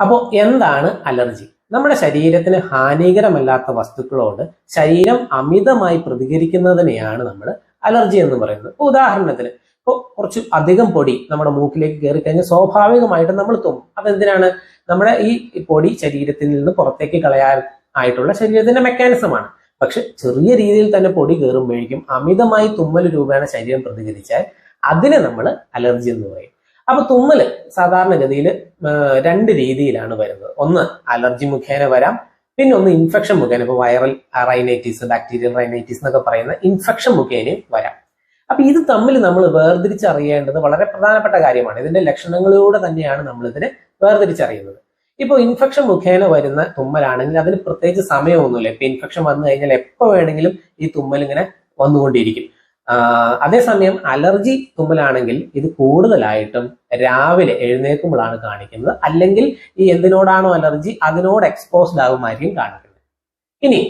അപ്പോൾ എന്താണ് അലർജി? നമ്മുടെ ശരീരത്തിന് ഹാനികരമല്ലാത്ത വസ്തുക്കളോട് ശരീരം അമിതമായി പ്രതികരിക്കുന്നതിനെയാണ് നമ്മൾ അലർജി എന്ന് പറയുന്നത്. ഉദാഹരണത്തിന് ഇപ്പോൾ കുറച്ച് അധികം പൊടി നമ്മുടെ മൂക്കിലേക്ക് കയറി കഴിഞ്ഞാൽ സ്വാഭാവികമായിട്ട് നമ്മൾ തുമ്മും. അതെന്തിനാണ്? നമ്മുടെ ഈ പൊടി ശരീരത്തിൽ നിന്ന് പുറത്തേക്ക് കളയാൻ ആയിട്ടുള്ള ശരീരത്തിന്റെ മെക്കാനിസമാണ് പക്ഷെ ചെറിയ രീതിയിൽ തന്നെ പൊടി കയറുമ്പോഴേക്കും അമിതമായി തുമ്മൽ രൂപേണ ശരീരം പ്രതികരിച്ചാൽ അതിനെ നമ്മൾ അലർജി എന്ന് പറയും. അപ്പൊ തുമ്മൽ സാധാരണഗതിയിൽ രണ്ട് രീതിയിലാണ് വരുന്നത്. ഒന്ന് അലർജി മുഖേന വരാം പിന്നെ ഒന്ന് ഇൻഫെക്ഷൻ മുഖേന ഇപ്പൊ വൈറൽ റൈനൈറ്റീസ് ബാക്ടീരിയൽ റൈനൈറ്റീസ് എന്നൊക്കെ പറയുന്ന ഇൻഫെക്ഷൻ മുഖേനയും വരാം. അപ്പൊ ഇത് തമ്മിൽ നമ്മൾ വേർതിരിച്ചറിയേണ്ടത് വളരെ പ്രധാനപ്പെട്ട കാര്യമാണ്. ഇതിന്റെ ലക്ഷണങ്ങളിലൂടെ തന്നെയാണ് നമ്മൾ ഇതിനെ വേർതിരിച്ചറിയുന്നത്. ഇപ്പോൾ ഇൻഫെക്ഷൻ മുഖേന വരുന്ന തുമ്മലാണെങ്കിൽ അതിന് പ്രത്യേകിച്ച് സമയമൊന്നുമില്ല. ഇപ്പൊ ഇൻഫെക്ഷൻ വന്നു കഴിഞ്ഞാൽ എപ്പോൾ വേണമെങ്കിലും ഈ തുമ്മൽ ഇങ്ങനെ വന്നുകൊണ്ടിരിക്കും. അതേസമയം അലർജി തുമ്മലാണെങ്കിൽ ഇത് കൂടുതലായിട്ടും രാവിലെ എഴുന്നേൽക്കുമ്പോഴാണ് കാണിക്കുന്നത്. അല്ലെങ്കിൽ ഈ എന്തിനോടാണോ അലർജി അതിനോട് എക്സ്പോസ്ഡ് ആകുമായിരിക്കും കാണിക്കുന്നത്. ഇനി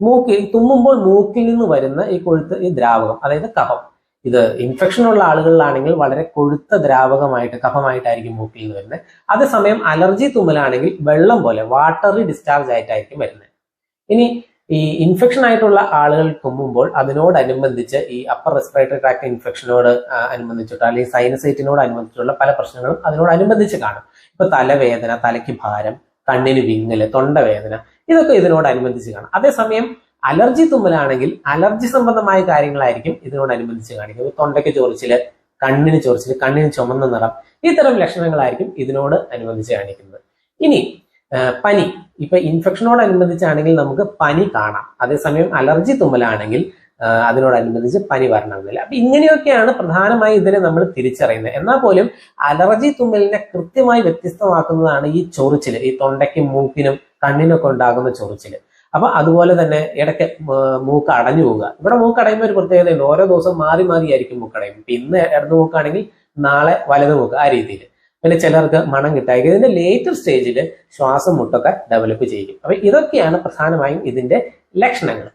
മൂക്കിൽ തുമ്മുമ്പോൾ മൂക്കിൽ നിന്ന് വരുന്ന ഈ കൊഴുത്ത് ഈ ദ്രാവകം അതായത് കഫം. ഇത് ഇൻഫെക്ഷൻ ഉള്ള ആളുകളിലാണെങ്കിൽ വളരെ കൊഴുത്ത ദ്രാവകമായിട്ട് കഫമായിട്ടായിരിക്കും മൂക്കിൽ നിന്ന് വരുന്നത്. അതേസമയം അലർജി തുമ്മലാണെങ്കിൽ വെള്ളം പോലെ വാട്ടറി ഡിസ്ചാർജ് ആയിട്ടായിരിക്കും വരുന്നത്. ഇനി ഈ ഇൻഫെക്ഷൻ ആയിട്ടുള്ള ആളുകൾ തുമ്മുമ്പോൾ അതിനോടനുബന്ധിച്ച് ഈ അപ്പർ റെസ്പിറേറ്ററി ട്രാക്ട് ഇൻഫെക്ഷനോട് അനുബന്ധിച്ചിട്ടോ അല്ലെങ്കിൽ സൈനസൈറ്റിനോട് അനുബന്ധിച്ചുള്ള പല പ്രശ്നങ്ങളും അതിനോടനുബന്ധിച്ച് കാണും. ഇപ്പൊ തലവേദന തലയ്ക്ക് ഭാരം കണ്ണിന് വിങ്ങൽ തൊണ്ടവേദന ഇതൊക്കെ ഇതിനോടനുബന്ധിച്ച് കാണും. അതേസമയം അലർജി തുമ്മലാണെങ്കിൽ അലർജി സംബന്ധമായ കാര്യങ്ങളായിരിക്കും ഇതിനോടനുബന്ധിച്ച് കാണിക്കുന്നത്. തൊണ്ടയ്ക്ക് ചൊറിച്ചിൽ കണ്ണിന് ചൊറിച്ചിൽ കണ്ണിന് ചുമന്ന നിറം ഇത്തരം ലക്ഷണങ്ങളായിരിക്കും ഇതിനോട് അനുബന്ധിച്ച് കാണിക്കുന്നത്. ഇനി പനി. ഇപ്പൊ ഇൻഫെക്ഷനോടനുബന്ധിച്ചാണെങ്കിൽ നമുക്ക് പനി കാണാം. അതേസമയം അലർജി തുമ്മലാണെങ്കിൽ അതിനോടനുബന്ധിച്ച് പനി വരണമെന്നില്ല. അപ്പൊ ഇങ്ങനെയൊക്കെയാണ് പ്രധാനമായി ഇതിനെ നമ്മൾ തിരിച്ചറിയുന്നത്. എന്നാൽ പോലും അലർജി തുമ്മലിനെ കൃത്യമായി വ്യത്യസ്തമാക്കുന്നതാണ് ഈ ചൊറിച്ചിൽ. ഈ തൊണ്ടയ്ക്കും മൂക്കിനും കണ്ണിനൊക്കെ ഉണ്ടാകുന്ന ചൊറിച്ചിൽ. അപ്പൊ അതുപോലെ തന്നെ ഇടയ്ക്ക് മൂക്ക് അടഞ്ഞു പോവുക. ഇവിടെ മൂക്ക് അടയുമ്പോൾ ഒരു പ്രത്യേകതയുണ്ട്. ഓരോ ദിവസം മാറി മാറി ആയിരിക്കും മൂക്ക് അടയും ഇന്ന് ഇടത് മൂക്കാണെങ്കിൽ നാളെ വലത് മൂക്ക് ആ രീതിയിൽ പിന്നെ ചിലർക്ക് മണം കിട്ടായിരിക്കും ഇതിന്റെ ലേറ്റർ സ്റ്റേജിൽ ശ്വാസം മുട്ടൊക്കെ ഡെവലപ്പ് ചെയ്യും. അപ്പൊ ഇതൊക്കെയാണ് പ്രധാനമായും ഇതിന്റെ ലക്ഷണങ്ങൾ.